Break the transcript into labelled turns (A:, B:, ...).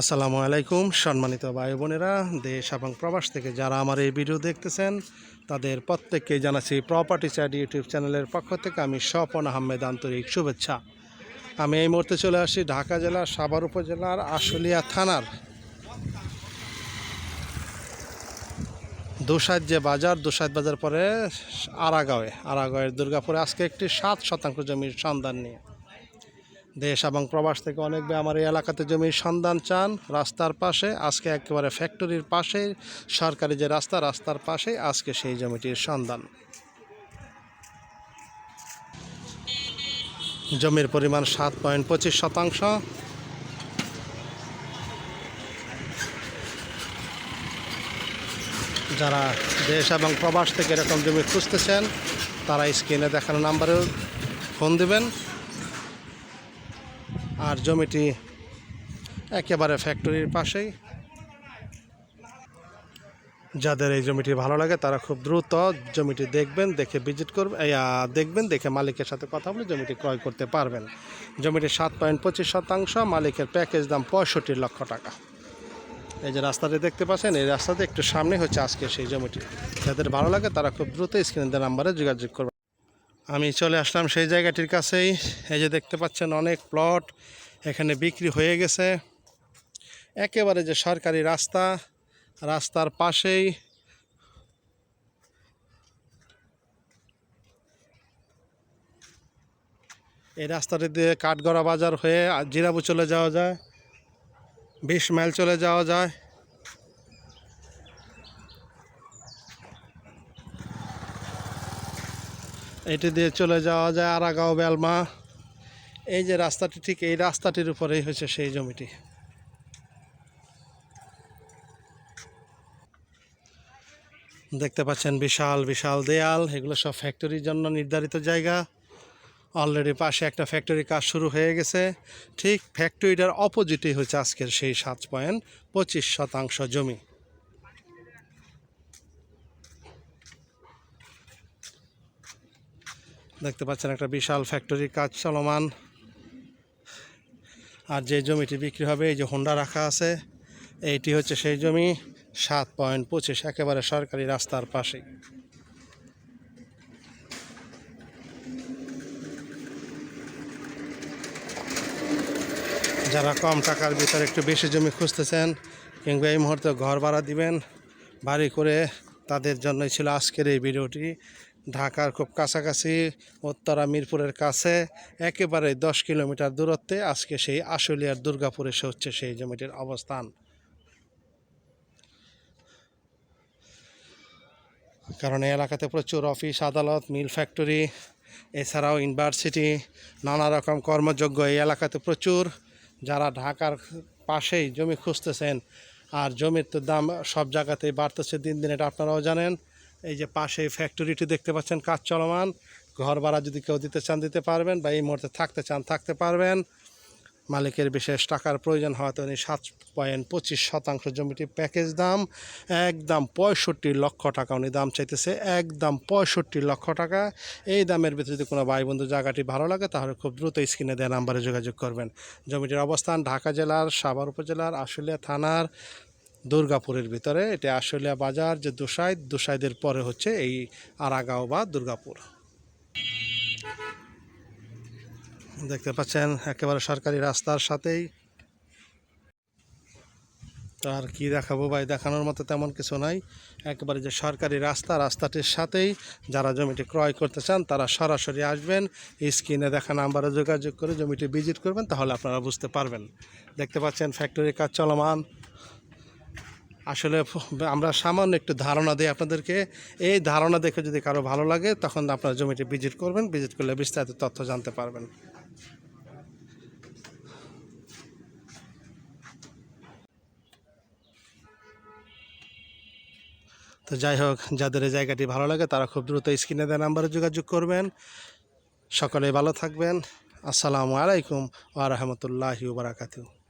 A: আসসালামু আলাইকুম, সম্মানিত ভাই বোনেরা, দেশ এবং প্রবাস থেকে যারা আমার এই ভিডিও দেখতেছেন, তাদের প্রত্যেককে জানাচ্ছি প্রপার্টি চ্যাট ইউটিউব চ্যানেলের পক্ষ থেকে আমি স্বপন আহমেদ আন্তরিক শুভেচ্ছা। আমি এই মুহূর্তে চলে আসি ঢাকা জেলার সাভার উপজেলার আশুলিয়া থানার দুসাদ যে বাজার দুসাদ বাজার পরে আরাগাঁওয়ে। আরাগাঁওয়ের দুর্গাপুরে আজকে একটি সাত শতাংশ জমির সন্ধান নিয়ে। দেশ এবং প্রবাস থেকে অনেক আমার এই এলাকাতে জমির সন্ধান চান। রাস্তার পাশে, আজকে একেবারে ফ্যাক্টরির পাশে, সরকারি যে রাস্তা, রাস্তার পাশে আজকে সেই জমিটির সন্ধান। জমির পরিমাণ সাত পয়েন্ট পঁচিশ শতাংশ। যারা দেশ এবং প্রবাস থেকে এরকম জমি খুঁজতেছেন, তারা স্ক্রিনে দেখানো নাম্বারেও ফোন দেবেন। আর জমিটি একেবারে ফ্যাক্টরির পাশেই। যাদের এই জমিটি ভালো লাগে, তারা খুব দ্রুত জমিটি দেখবেন, দেখে ভিজিট করবেন দেখবেন, দেখে মালিকের সাথে কথা বলে জমিটি ক্রয় করতে পারবেন। জমিটি সাত পয়েন্ট পঁচিশ শতাংশ, মালিকের প্যাকেজ দাম পঁয়ষট্টি লক্ষ টাকা। এই যে রাস্তাটি দেখতে পাচ্ছেন, এই রাস্তাতে একটু সামনে হচ্ছে আজকে সেই জমিটি। যাদের ভালো লাগে, তারা খুব দ্রুত স্ক্রিনের নাম্বারে যোগাযোগ করবেন। আমি চলে আসলাম সেই জায়গাটির কাছেই। এই যে দেখতে পাচ্ছেন অনেক প্লট এখানে বিক্রি হয়ে গেছে। একেবারে যে সরকারি রাস্তা, রাস্তার পাশেই এই রাস্তাটি দিয়ে কাঠগড়া বাজার হয়ে জিরাবু চলে যাওয়া যায়, বিশ মাইল চলে যাওয়া যায়। এটি দিয়ে চলে যাওয়া যায় আরাগাঁও বেলমা। এই যে রাস্তাটি ঠিক এই রাস্তাটির উপরেই হয়েছে সেই জমিটি। দেখতে পাচ্ছেন বিশাল বিশাল দেয়াল, এগুলো সব ফ্যাক্টরির জন্য নির্ধারিত জায়গা। অলরেডি পাশে একটা ফ্যাক্টরি কাজ শুরু হয়ে গেছে। ঠিক ফ্যাক্টরিটার অপোজিটেই হচ্ছে আজকের সেই সাত পয়েন্ট পঁচিশ শতাংশ জমি। দেখতে পাচ্ছেন একটা বিশাল ফ্যাক্টরির কাজ চলমান। আর যে জমিটি বিক্রি হবে, এই যে হোন্ডা রাখা আছে, এইটি হচ্ছে সেই জমি, সাত পয়েন্ট পঁচিশ, একেবারে সরকারি রাস্তার পাশেই যারা কম টাকার ভিতরে একটু বেশি জমি খুঁজতেছেন, কিংবা এই মুহূর্তে ঘর ভাড়া দিবেন, বাড়ি করে তাদের জন্যই ছিল আজকের এই ভিডিওটি। ঢাকার খুব কাছাকাছি উত্তরা মিরপুরের কাছে, একেবারে দশ কিলোমিটার দূরত্বে আজকে সেই আশুলিয়ার দুর্গাপুরে এসে হচ্ছে সেই জমিটির অবস্থান। কারণ এলাকাতে প্রচুর অফিস, আদালত, মিল ফ্যাক্টরি, এছাড়াও ইউনিভার্সিটি, নানা রকম কর্মযোগ্য এই এলাকাতে প্রচুর। যারা ঢাকার পাশেই জমি খুঁজতেছেন, আর জমির তো দাম সব জায়গাতেই বাড়তেছে দিন দিন, এটা আপনারাও জানেন। এই যে পাশে ফ্যাক্টরিটি দেখতে পাচ্ছেন কাজ চলমান। ঘর ভাড়া যদি কেউ দিতে চান, দিতে পারবেন বা এই মুহূর্তে থাকতে চান, থাকতে পারবেন। মালিকের বিশেষ টাকার প্রয়োজন হওয়াতে উনি সাত পয়েন্ট পঁচিশ শতাংশ জমিটি প্যাকেজ দাম, একদম পঁয়ষট্টি লক্ষ টাকা উনি দাম চাইতেছে, একদম পঁয়ষট্টি লক্ষ টাকা। এই দামের ভিতরে যদি কোনো ভাই বন্ধু জায়গাটি ভালো লাগে, তাহলে খুব দ্রুত স্ক্রিনে দেওয়া নাম্বারে যোগাযোগ করবেন। জমিটির অবস্থান ঢাকা জেলার সাভার উপজেলার আশুলিয়া থানার দুর্গাপুরের ভিতরে। এটা আশুলিয়া বাজার যে দুসাইদ, দুসাইদের পরে হচ্ছে এই আরাগাঁও বা দুর্গাপুর। দেখতে পাচ্ছেন, একেবারে সরকারি রাস্তার সাথেই। আর কি দেখাবো ভাই, দেখানোর মতো তেমন কিছু নাই। একেবারে যে সরকারি রাস্তা, রাস্তাটির সাথেই যারা জমিটি ক্রয় করতে চান, তারা সরাসরি আসবেন, স্ক্রিনে দেখা নাম্বারে যোগাযোগ করে জমিটি ভিজিট করবেন, তাহলে আপনারা বুঝতে পারবেন। দেখতে পাচ্ছেন, ফ্যাক্টরির কাজ চলমান। আসলে আমরা সামান্য একটু ধারণা দিই আপনাদেরকে। এই ধারণা দেখে যদি কারও ভালো লাগে, তখন আপনারা জমিটি ভিজিট করবেন, ভিজিট করলে বিস্তারিত তথ্য জানতে পারবেন। তো যাই হোক, যাদের এই জায়গাটি ভালো লাগে, তারা খুব দ্রুত স্ক্রিনে দেওয়া নাম্বারে যোগাযোগ করবেন। সকলে ভালো থাকবেন। আসসালামু আলাইকুম ওয়া রাহমাতুল্লাহি ওয়া বারাকাতুহু।